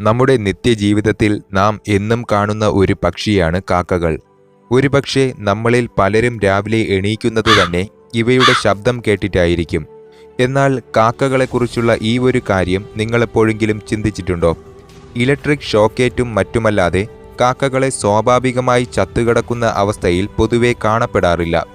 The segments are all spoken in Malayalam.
നമ്മുടെ നിത്യജീവിതത്തിൽ നാം എന്നും കാണുന്ന ഒരു പക്ഷിയാണ് കാക്കകൾ. ഒരുപക്ഷെ നമ്മളിൽ പലരും രാവിലെ എണീക്കുന്നത് തന്നെ ഇവയുടെ ശബ്ദം കേട്ടിട്ടായിരിക്കും. എന്നാൽ കാക്കകളെക്കുറിച്ചുള്ള ഈ ഒരു കാര്യം നിങ്ങളെപ്പോഴെങ്കിലും ചിന്തിച്ചിട്ടുണ്ടോ? ഇലക്ട്രിക് ഷോക്കേറ്റും മറ്റുമല്ലാതെ കാക്കകളെ സ്വാഭാവികമായി ചത്തുകിടക്കുന്ന അവസ്ഥയിൽ പൊതുവെ കാണപ്പെടാറില്ല.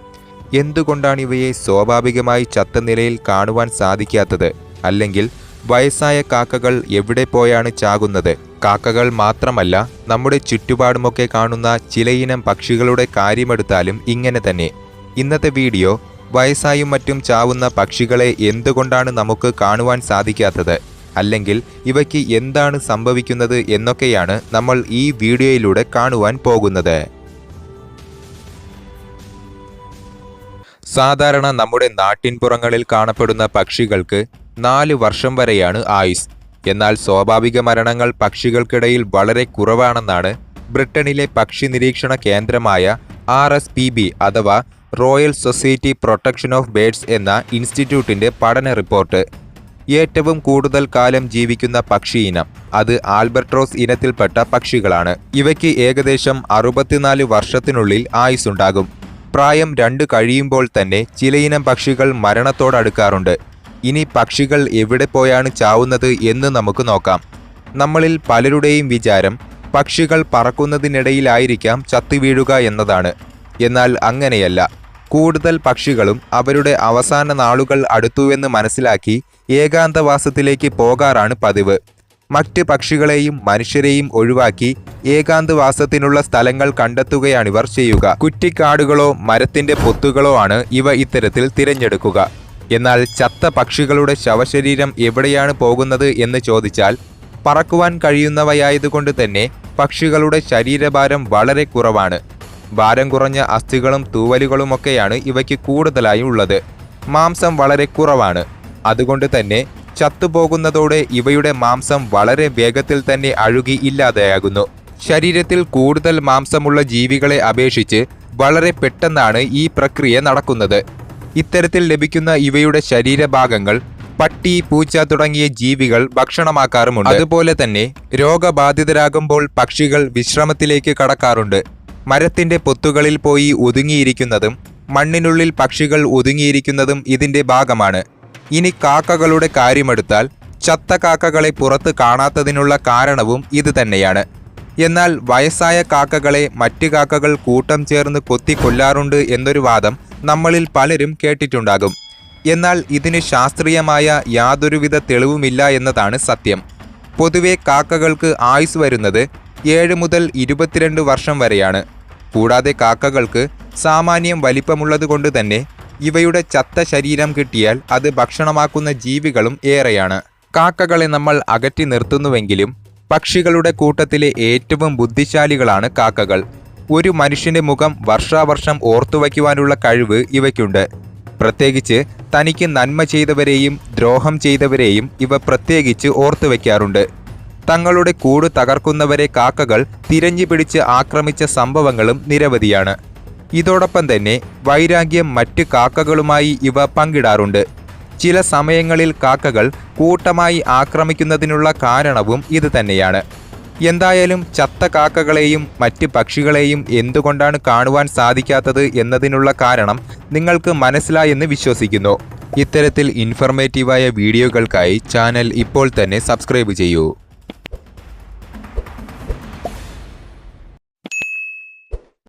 എന്തുകൊണ്ടാണ് ഇവയെ സ്വാഭാവികമായി ചത്ത നിലയിൽ കാണുവാൻ സാധിക്കാത്തത്? അല്ലെങ്കിൽ വയസ്സായ കാക്കകൾ എവിടെ പോയാണ് ചാകുന്നത്? കാക്കകൾ മാത്രമല്ല നമ്മുടെ ചുറ്റുപാടുമൊക്കെ കാണുന്ന ചിലയിനം പക്ഷികളുടെ കാര്യമെടുത്താലും ഇങ്ങനെ തന്നെ. ഇന്നത്തെ വീഡിയോ വയസ്സായും മറ്റും ചാവുന്ന പക്ഷികളെ എന്തുകൊണ്ടാണ് നമുക്ക് കാണുവാൻ സാധിക്കാത്തത്? അല്ലെങ്കിൽ ഇവയ്ക്ക് എന്താണ് സംഭവിക്കുന്നത് എന്നൊക്കെയാണ് നമ്മൾ ഈ വീഡിയോയിലൂടെ കാണുവാൻ പോകുന്നത്. സാധാരണ നമ്മുടെ നാട്ടിൻപുറങ്ങളിൽ കാണപ്പെടുന്ന പക്ഷികൾക്ക് നാല് വർഷം വരെയാണ് ആയുസ്. എന്നാൽ സ്വാഭാവിക മരണങ്ങൾ പക്ഷികൾക്കിടയിൽ വളരെ കുറവാണെന്നാണ് ബ്രിട്ടനിലെ പക്ഷി നിരീക്ഷണ കേന്ദ്രമായ ആർ എസ് പി ബി അഥവാ Royal Society Protection of Birds എന്ന ഇൻസ്റ്റിറ്റ്യൂട്ടിന്റെ പഠന റിപ്പോർട്ട്. ഏറ്റവും കൂടുതൽ കാലം ജീവിക്കുന്ന പക്ഷി ഇനം അത് ആൽബർട്രോസ് ഇനത്തിൽപ്പെട്ട പക്ഷികളാണ്. ഇവയ്ക്ക് ഏകദേശം അറുപത്തിനാല് വർഷത്തിനുള്ളിൽ ആയുസ്സുണ്ടാകും. പ്രായം രണ്ട് കഴിയുമ്പോൾ തന്നെ ചിലയിനം പക്ഷികൾ മരണത്തോടടുക്കാറുണ്ട്. ഇനി പക്ഷികൾ എവിടെ പോയാണ് ചാവുന്നത് എന്ന് നമുക്ക് നോക്കാം. നമ്മളിൽ പലരുടെയും വിചാരം പക്ഷികൾ പറക്കുന്നതിനിടയിലായിരിക്കാം ചത്തുവീഴുക എന്നതാണ്. എന്നാൽ അങ്ങനെയല്ല. കൂടുതൽ പക്ഷികളും അവരുടെ അവസാന നാളുകൾ അടുത്തുവെന്ന് മനസ്സിലാക്കി ഏകാന്തവാസത്തിലേക്ക് പോകാറാണ് പതിവ്. മറ്റ് പക്ഷികളെയും മനുഷ്യരെയും ഒഴിവാക്കി ഏകാന്തവാസത്തിനുള്ള സ്ഥലങ്ങൾ കണ്ടെത്തുകയാണിവർ ചെയ്യുക. കുറ്റിക്കാടുകളോ മരത്തിന്റെ പൊത്തുകളോ ആണ് ഇവ ഇത്തരത്തിൽ തിരഞ്ഞെടുക്കുക. എന്നാൽ ചത്ത പക്ഷികളുടെ ശവശരീരം എവിടെയാണ് പോകുന്നത് എന്ന് ചോദിച്ചാൽ പറക്കുവാൻ കഴിയുന്നവയായതുകൊണ്ട് തന്നെ പക്ഷികളുടെ ശരീരഭാരം വളരെ കുറവാണ്. ഭാരം കുറഞ്ഞ അസ്ഥികളും തൂവലുകളുമൊക്കെയാണ് ഇവയ്ക്ക് കൂടുതലായി ഉള്ളത്. മാംസം വളരെ കുറവാണ്. അതുകൊണ്ട് തന്നെ ചത്തുപോകുന്നതോടെ ഇവയുടെ മാംസം വളരെ വേഗത്തിൽ തന്നെ അഴുകി ഇല്ലാതെയാകുന്നു. ശരീരത്തിൽ കൂടുതൽ മാംസമുള്ള ജീവികളെ അപേക്ഷിച്ച് വളരെ പെട്ടെന്നാണ് ഈ പ്രക്രിയ നടക്കുന്നത്. ഇത്തരത്തിൽ ലഭിക്കുന്ന ഇവയുടെ ശരീരഭാഗങ്ങൾ പട്ടി പൂച്ച തുടങ്ങിയ ജീവികൾ ഭക്ഷണമാക്കാറുമുണ്ട്. അതുപോലെ തന്നെ രോഗബാധിതരാകുമ്പോൾ പക്ഷികൾ വിശ്രമത്തിലേക്ക് കടക്കാറുണ്ട്. മരത്തിന്റെ പൊത്തുകളിൽ പോയി ഒതുങ്ങിയിരിക്കുന്നതും മണ്ണിനുള്ളിൽ പക്ഷികൾ ഒതുങ്ങിയിരിക്കുന്നതും ഇതിന്റെ ഭാഗമാണ്. ഇനി കാക്കകളുടെ കാര്യമെടുത്താൽ ചത്ത കാക്കകളെ പുറത്ത് കാണാത്തതിനുള്ള കാരണവും ഇത് തന്നെയാണ്. എന്നാൽ വയസ്സായ കാക്കകളെ മറ്റ് കാക്കകൾ കൂട്ടം ചേർന്ന് കൊത്തിക്കൊല്ലാറുണ്ട് എന്നൊരു വാദം നമ്മളിൽ പലരും കേട്ടിട്ടുണ്ടാകും. എന്നാൽ ഇതിന് ശാസ്ത്രീയമായ യാതൊരുവിധ തെളിവുമില്ല എന്നതാണ് സത്യം. പൊതുവെ കാക്കകൾക്ക് ആയുസ് വരുന്നത് ഏഴ് മുതൽ ഇരുപത്തിരണ്ട് വർഷം വരെയാണ്. കൂടാതെ കാക്കകൾക്ക് സാമാന്യം വലിപ്പമുള്ളതുകൊണ്ട് തന്നെ ഇവയുടെ ചത്ത ശരീരം കിട്ടിയാൽ അത് ഭക്ഷണമാക്കുന്ന ജീവികളും ഏറെയാണ്. കാക്കകളെ നമ്മൾ അകറ്റി നിർത്തുന്നുവെങ്കിലും പക്ഷികളുടെ കൂട്ടത്തിലെ ഏറ്റവും ബുദ്ധിശാലികളാണ് കാക്കകൾ. ഒരു മനുഷ്യന്റെ മുഖം വർഷാവർഷം ഓർത്തുവയ്ക്കുവാനുള്ള കഴിവ് ഇവയ്ക്കുണ്ട്. പ്രത്യേകിച്ച് തനിക്ക് നന്മ ചെയ്തവരെയും ദ്രോഹം ചെയ്തവരെയും ഇവ പ്രത്യേകിച്ച് ഓർത്തുവയ്ക്കാറുണ്ട്. തങ്ങളുടെ കൂട് തകർക്കുന്നവരെ കാക്കകൾ തിരഞ്ഞു പിടിച്ച് ആക്രമിച്ച സംഭവങ്ങളും നിരവധിയാണ്. ഇതോടൊപ്പം തന്നെ വൈരാഗ്യം മറ്റ് കാക്കകളുമായി ഇവ പങ്കിടാറുണ്ട്. ചില സമയങ്ങളിൽ കാക്കകൾ കൂട്ടമായി ആക്രമിക്കുന്നതിനുള്ള കാരണവും ഇത് തന്നെയാണ് എന്തായാലും ചത്ത കാക്കകളെയും മറ്റ് പക്ഷികളെയും എന്തുകൊണ്ടാണ് കാണുവാൻ സാധിക്കാത്തത് എന്നതിനുള്ള കാരണം നിങ്ങൾക്ക് മനസ്സിലായെന്ന് വിശ്വസിക്കുന്നു. ഇത്തരത്തിൽ ഇൻഫർമേറ്റീവായ വീഡിയോകൾക്കായി ചാനൽ ഇപ്പോൾ തന്നെ സബ്സ്ക്രൈബ് ചെയ്യൂ.